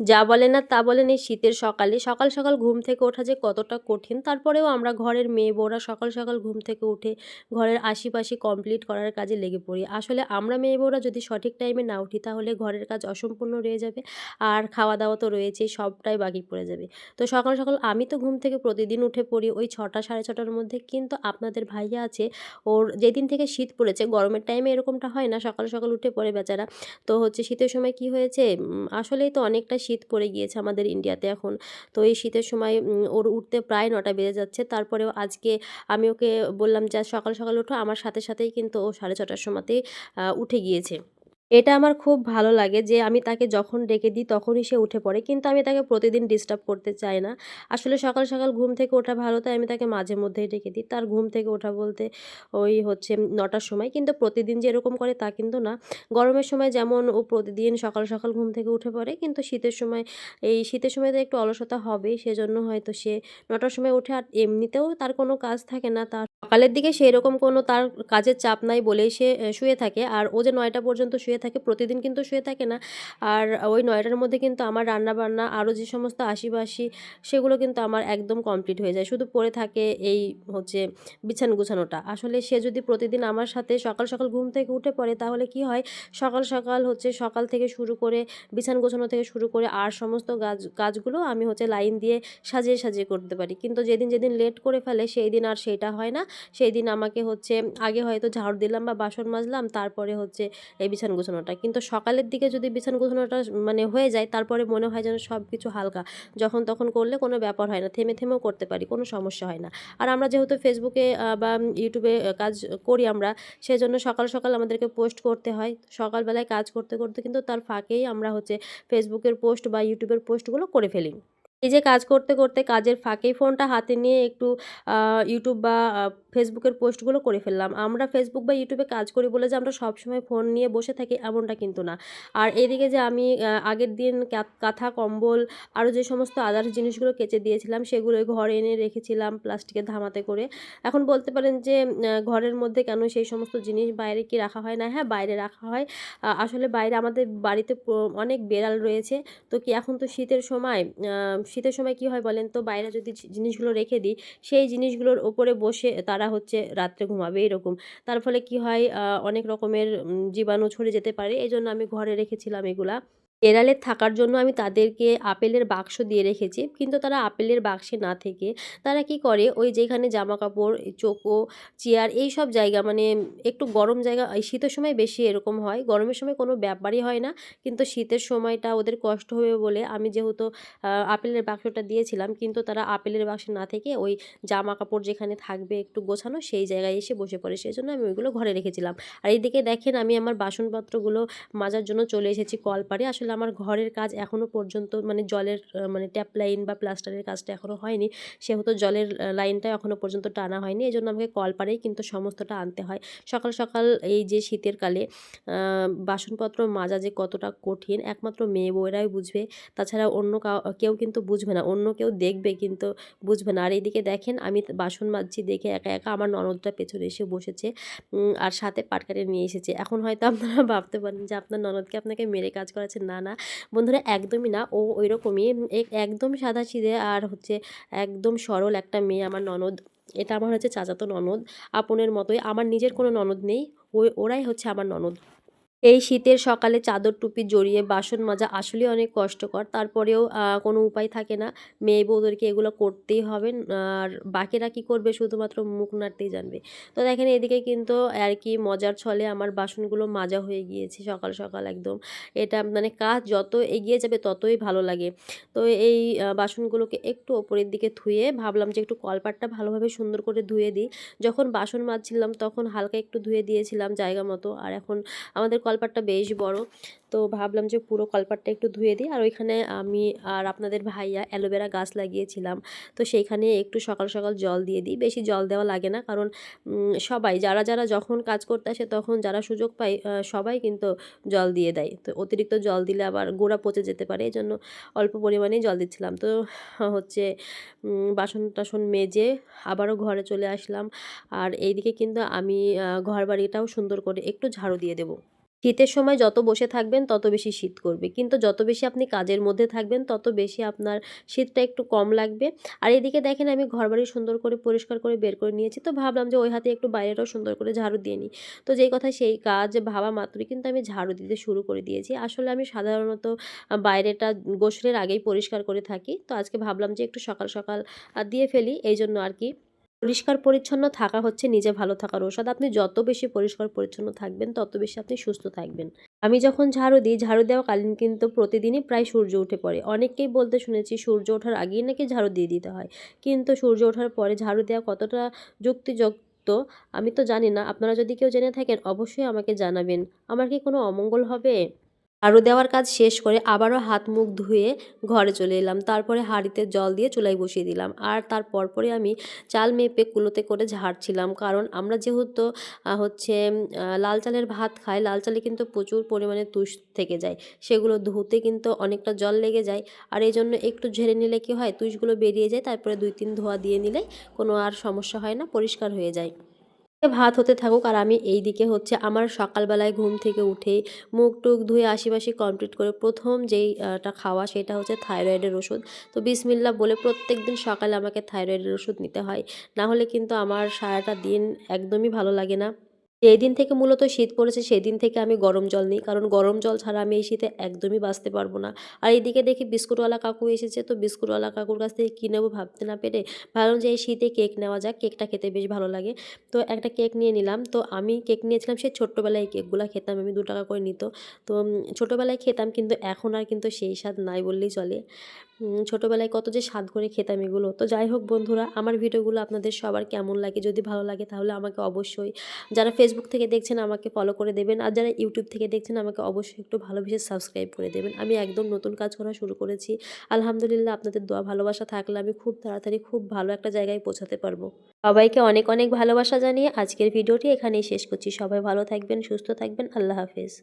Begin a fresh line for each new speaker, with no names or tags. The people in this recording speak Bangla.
যা বলেন আর তা বলেন এই শীতের সকালে। সকাল সকাল ঘুম থেকে ওঠা যে কতটা কঠিন, তারপরেও আমরা ঘরের মেয়ে বউরা সকাল সকাল ঘুম থেকে উঠে ঘরের আশিপাশি কমপ্লিট করার কাজে লেগে পড়ি। আসলে আমরা মেয়ে বউরা যদি সঠিক টাইমে না উঠি, তাহলে ঘরের কাজ অসম্পূর্ণ রয়ে যাবে আর খাওয়া দাওয়া তো রয়েছেই, সবটাই বাকি পড়ে যাবে। তো সকাল সকাল আমি তো ঘুম থেকে প্রতিদিন উঠে পড়ি ওই ছটা, সাড়ে ছটার মধ্যে, কিন্তু আপনাদের ভাইয়া আছে, ওর যেদিন থেকে শীত পড়েছে, গরমের টাইমে এরকমটা হয় না, সকাল সকাল উঠে পড়ে বেচারা। তো হচ্ছে শীতের সময় কি হয়েছে? আসলেই তো অনেকটা শীত পড়ে গিয়েছে আমাদের ইন্ডিয়াতে এখন। তো এই শীতের সময় ওর উঠতে প্রায় নটা বেজে যাচ্ছে। তারপরেও আজকে আমি ওকে বললাম, যে সকাল সকাল উঠো আমার সাথে সাথেই কিন্তু ও সাড়ে ছটার সময়তেই উঠে গিয়েছে। এটা আমার খুব ভালো লাগে যে আমি তাকে যখন ডেকে দিই তখনই সে উঠে পড়ে। কিন্তু আমি তাকে প্রতিদিন ডিস্টার্ব করতে চাই না। আসলে সকাল সকাল ঘুম থেকে ওঠা ভালো, তাই আমি তাকে মাঝে মধ্যেই ডেকে দিই। তার ঘুম থেকে ওঠা বলতে ওই হচ্ছে নটার সময়। কিন্তু প্রতিদিন যে এরকম করে তা কিন্তু না। গরমের সময় যেমন ও প্রতিদিন সকাল সকাল ঘুম থেকে উঠে পড়ে, কিন্তু শীতের সময় এই শীতের সময় তো একটু অলসতা হবেই, সেজন্য হয়তো সে নটার সময় উঠে আর এমনিতেও তার কোনো কাজ থাকে না, তার সকালের দিকে সেরকম কোনো তার কাজের চাপ নাই বলেই সে শুয়ে থাকে। আর ও যে নয়টা পর্যন্ত শুয়ে থাকে, প্রতিদিন কিন্তু শুয়ে থাকে না। আর ওই নয়টার মধ্যে কিন্তু আমার রান্না বান্না আরও যে সমস্ত আশিবাসি সেগুলো কিন্তু আমার একদম কমপ্লিট হয়ে যায়। শুধু পড়ে থাকে এই হচ্ছে বিছান গুছানোটা। আসলে সে যদি প্রতিদিন আমার সাথে সকাল সকাল ঘুম থেকে উঠে পড়ে, তাহলে কি হয়? সকাল সকাল হচ্ছে সকাল থেকে শুরু করে, বিছান গোছানো থেকে শুরু করে, আর সমস্ত কাজ কাজগুলো আমি হচ্ছে লাইন দিয়ে সাজিয়ে সাজিয়ে করতে পারি। কিন্তু যেদিন যেদিন লেট করে ফেলে, সেই দিন আর সেইটা হয় না। সেই দিন আমাকে হচ্ছে, আগে হয়তো ঝাড় দিলাম বা বাসন মাজলাম, তারপরে হচ্ছে এই বিছান গোছানোটা কিন্তু সকালের দিকে যদি বিছান গোছানোটা মানে হয়ে যায়, তারপরে মনে হয় যেন সব কিছু হালকা। যখন তখন করলে কোনো ব্যাপার হয় না, থেমে থেমেও করতে পারি, কোনো সমস্যা হয় না। আর আমরা যেহেতু ফেসবুকে বা ইউটিউবে কাজ করি আমরা, সেজন্য সকাল সকাল আমাদেরকে পোস্ট করতে হয়। সকালবেলায় কাজ করতে করতে কিন্তু তার ফাঁকেই আমরা হচ্ছে ফেসবুকের পোস্ট বা ইউটিউবের পোস্টগুলো করে ফেলি। এই যে কাজ করতে করতে কাজের ফাঁকেই ফোনটা হাতে নিয়ে একটু ইউটিউব বা ফেসবুকের পোস্টগুলো করে ফেললাম। আমরা ফেসবুক বা ইউটিউবে কাজ করি বলে যে আমরা সবসময় ফোন নিয়ে বসে থাকি এমনটা কিন্তু না। আর এদিকে যে আমি আগের দিন কাঁথা, কম্বল আরও যে সমস্ত আদার্স জিনিসগুলো কেচে দিয়েছিলাম সেগুলো ঘরে এনে রেখেছিলাম প্লাস্টিকের ধামাতে করে। এখন বলতে পারেন যে ঘরের মধ্যে কেন সেই সমস্ত জিনিস বাইরে কি রাখা হয় না? হ্যাঁ বাইরে রাখা হয়। আসলে বাইরে আমাদের বাড়িতে অনেক বেড়াল রয়েছে। তো কি এখন তো শীতের সময় শীতের সময় কি হয় বলেন তো? বাইরে যদি জিনিসগুলো রেখে দিই, সেই জিনিসগুলোর ওপরে বসে তারা হচ্ছে রাত্রে ঘুমাবে এরকম। তার ফলে কি হয় অনেক রকমের জীবাণু ছড়ে যেতে পারে। এই জন্য আমি ঘরে রেখেছিলাম এগুলা। এড়ালের থাকার জন্য আমি তাদেরকে আপেলের বাক্স দিয়ে রেখেছি। কিন্তু তারা আপেলের বাক্সে না থেকে তারা কি করে? ওই যেখানে জামা কাপড় চোকো, চেয়ার এই সব জায়গা মানে একটু গরম জায়গা শীতের সময় বেশি এরকম হয়। গরমের সময় কোনো ব্যাপারই হয় না। কিন্তু শীতের সময়টা ওদের কষ্ট হবে বলে আমি যেহেতু আপেলের বাক্সটা দিয়েছিলাম, কিন্তু তারা আপেলের বাক্সে না থেকে ওই জামা কাপড় যেখানে থাকবে একটু গোছানো সেই জায়গায় এসে বসে পড়ে। সেই জন্য আমি ওইগুলো ঘরে রেখেছিলাম। আর এইদিকে দেখেন আমি আমার বাসনপত্রগুলো মাজার জন্য চলে এসেছি কলপারে আসলে আমার ঘরের কাজ এখনও পর্যন্ত মানে জলের মানে ট্যাপ লাইন বা প্লাস্টারের কাজটা এখনও হয়নি। সেহেতু জলের লাইনটা এখনও পর্যন্ত টানা হয়নি। এই জন্য আমাকে কল কলপারেই কিন্তু সমস্তটা আনতে হয়। সকাল সকাল এই যে শীতের কালে বাসনপত্র মাজা যে কতটা কঠিন, একমাত্র মেয়ে বউয়েরাই বুঝবে। তাছাড়া অন্য কেউ কিন্তু বুঝবে না, অন্য কেউ দেখবে কিন্তু বুঝবে না। আর এইদিকে দেখেন, আমি বাসন মাজছি দেখে একা একা আমার ননদটা পেছনে এসে বসেছে আর সাথে পাটকারে নিয়ে এসেছে। এখন হয়তো আপনারা ভাবতে পারেন যে আপনার ননদকে আপনাকে মেরে কাজ করাচ্ছে। না না না। বন্ধুরা, একদমই না। ও ওই রকমই একদম সাদা সিধে আর হচ্ছে একদম সরল একটা মেয়ে আমার ননদ। এটা আমার হচ্ছে চাচাতো ননদ। আপনের মতোই। আমার নিজের কোনো ননদ নেই। ওরাই হচ্ছে আমার ননদ। এই শীতের সকালে চাদর টুপি জড়িয়ে বাসন মাজা আসলেই অনেক কষ্টকর। তারপরেও কোনো উপায় থাকে না। মেয়ে বউদেরকে এগুলো করতেই হবে। আর বাকিরা কি করবে? শুধুমাত্র মুখ নাড়তেই জানবে। তো দেখেন, এদিকে কিন্তু আর কি মজার ছলে আমার বাসনগুলো মাজা হয়ে গিয়েছে সকাল সকাল একদম। এটা মানে কাজ যত এগিয়ে যাবে ততই ভালো লাগে। তো এই বাসনগুলোকে একটু ওপরের দিকে ধুয়ে ভাবলাম যে একটু কলপাটটা ভালোভাবে সুন্দর করে ধুয়ে দিই। যখন বাসন মাজছিলাম তখন হালকা একটু ধুয়ে দিয়েছিলাম জায়গা মতো। আর এখন আমাদের কলপাটটা বেশ বড়। তো ভাবলাম যে পুরো কলপাটটা একটু ধুয়ে দিই। আর ওইখানে আমি আর আপনাদের ভাইয়া অ্যালোভেরা গাছ লাগিয়েছিলাম। তো সেইখানে একটু সকাল সকাল জল দিয়ে দিই। বেশি জল দেওয়া লাগে না। কারণ সবাই যারা যারা যখন কাজ করতে আসে তখন যারা সুযোগ পায় সবাই কিন্তু জল দিয়ে দেয়। তো অতিরিক্ত জল দিলে আবার গোড়া পচে যেতে পারে। এই জন্য অল্প পরিমাণেই জল দিচ্ছিলাম। তো হচ্ছে বাসন টাসন মেজে আবারও ঘরে চলে আসলাম। আর এইদিকে কিন্তু আমি ঘর বাড়িটাও সুন্দর করে একটু ঝাড়ু দিয়ে দেবো। শীতের সময় যত বসে থাকবেন, তত বেশি শীত করবে। কিন্তু যত বেশি আপনি কাজের মধ্যে থাকবেন, তত বেশি আপনার শীতটা একটু কম লাগবে। আর এদিকে দেখেন, আমি ঘরবাড়ি সুন্দর করে পরিষ্কার করে বের করে নিয়েছি। তো ভাবলাম যে ওই হাতে একটু বাইরেটাও সুন্দর করে ঝাড়ু দিয়ে নিই। তো যেই কথা সেই কাজ ভাবা মাত্রই কিন্তু আমি ঝাড়ু দিতে শুরু করে দিয়েছি। আসলে আমি সাধারণত বাইরেটা গোসলের আগেই পরিষ্কার করে থাকি। তো আজকে ভাবলাম যে একটু সকাল সকাল দিয়ে ফেলি। এই জন্য আর কি পরিষ্কার পরিচ্ছন্ন থাকা হচ্ছে নিজে ভালো থাকার ঔষধ। আপনি যত বেশি পরিষ্কার পরিচ্ছন্ন থাকবেন, তত বেশি আপনি সুস্থ থাকবেন। আমি যখন ঝাড়ু দিই, ঝাড়ু দেওয়া কালীন কিন্তু প্রতিদিনই প্রায় সূর্য উঠে পড়ে। অনেককেই বলতে শুনেছি, সূর্য ওঠার আগেই নাকি ঝাড়ু দিয়ে দিতে হয়। কিন্তু সূর্য ওঠার পরে ঝাড়ু দেওয়া কতটা যুক্তিযুক্ত, আমি তো জানি না। আপনারা যদি কেউ জেনে থাকেন, অবশ্যই আমাকে জানাবেন। আমার কি কোনো অমঙ্গল হবে? ঝাড়ু দেওয়ার কাজ শেষ করে আবারও হাত মুখ ধুয়ে ঘরে চলে এলাম। তারপরে হাঁড়িতে জল দিয়ে চুলায় বসিয়ে দিলাম। আর তার পরপরে আমি চাল মেপে কুলোতে করে ঝাড়ছিলাম। কারণ আমরা যেহেতু হচ্ছে লাল চালের ভাত খাই, লাল চালে কিন্তু প্রচুর পরিমাণে তুষ থেকে যায়। সেগুলো ধুতে কিন্তু অনেকটা জল লেগে যায়। আর এই জন্য একটু ঝেড়ে নিলে কি হয়, তুষগুলো বেরিয়ে যায়। তারপরে দুই, তিন ধোয়া দিয়ে নিলে কোনো আর সমস্যা হয় না, পরিষ্কার হয়ে যায়। ভাত হতে থাকুক আর আমি এই দিকে হচ্ছে আমার সকালবেলায় ঘুম থেকে উঠে মুখ টুক ধুয়ে আশিপাশি কমপ্লিট করে প্রথম যেইটা খাওয়া সেটা হচ্ছে থাইরয়েডের ওষুধ। তো বিসমিল্লা বলে প্রত্যেক দিন সকালে আমাকে থাইরয়েডের ওষুধ নিতে হয়। না হলে কিন্তু আমার সারাটা দিন একদমই ভালো লাগে না। যেই দিন থেকে মূলত শীত পড়েছে সেই দিন থেকে আমি গরম জল নিই। কারণ গরম জল ছাড়া আমি এই শীতে একদমই বাঁচতে পারব না। আর এইদিকে দেখি বিস্কুটওয়ালা কাকু এসেছে, তো বিস্কুটওয়ালা কাকুর কাছ থেকে কী নেব ভাবতে না পেরে ভাবলাম যে এই শীতে কেক নেওয়া যাক, কেকটা খেতে বেশ ভালো লাগে। তো একটা কেক নিয়ে নিলাম। তো আমি কেক নিয়েছিলাম সেই ছোট্টোবেলায় এই কেকগুলো খেতাম, আমি দু টাকা করে নিত। তো ছোটোবেলায় খেতাম, কিন্তু এখন আর কিন্তু সেই স্বাদ নাই বললেই চলে। ছোটোবেলায় কত যে স্বাদ করে খেতাম এগুলো। তো যাই হোক বন্ধুরা, আমার ভিডিওগুলো আপনাদের সবার কেমন লাগে যদি ভালো লাগে তাহলে আমাকে অবশ্যই, যারা ফেসবুক থেকে দেখছেন আমাকে ফলো করে দেবেন আর যারা ইউটিউব থেকে দেখছেন আমাকে অবশ্যই একটু ভালোবেসে সাবস্ক্রাইব করে দেবেন। আমি একদম নতুন কাজ করা শুরু করেছি। আলহামদুলিল্লাহ আপনাদের দোয়া ভালোবাসা থাকলে আমি খুব তাড়াতাড়ি খুব ভালো একটা জায়গায় পৌঁছাতে পারব। সবাইকে অনেক অনেক ভালোবাসা জানিয়ে আজকের ভিডিওটি এখানেই শেষ করছি। সবাই ভালো থাকবেন, সুস্থ থাকবেন। আল্লাহ হাফেজ।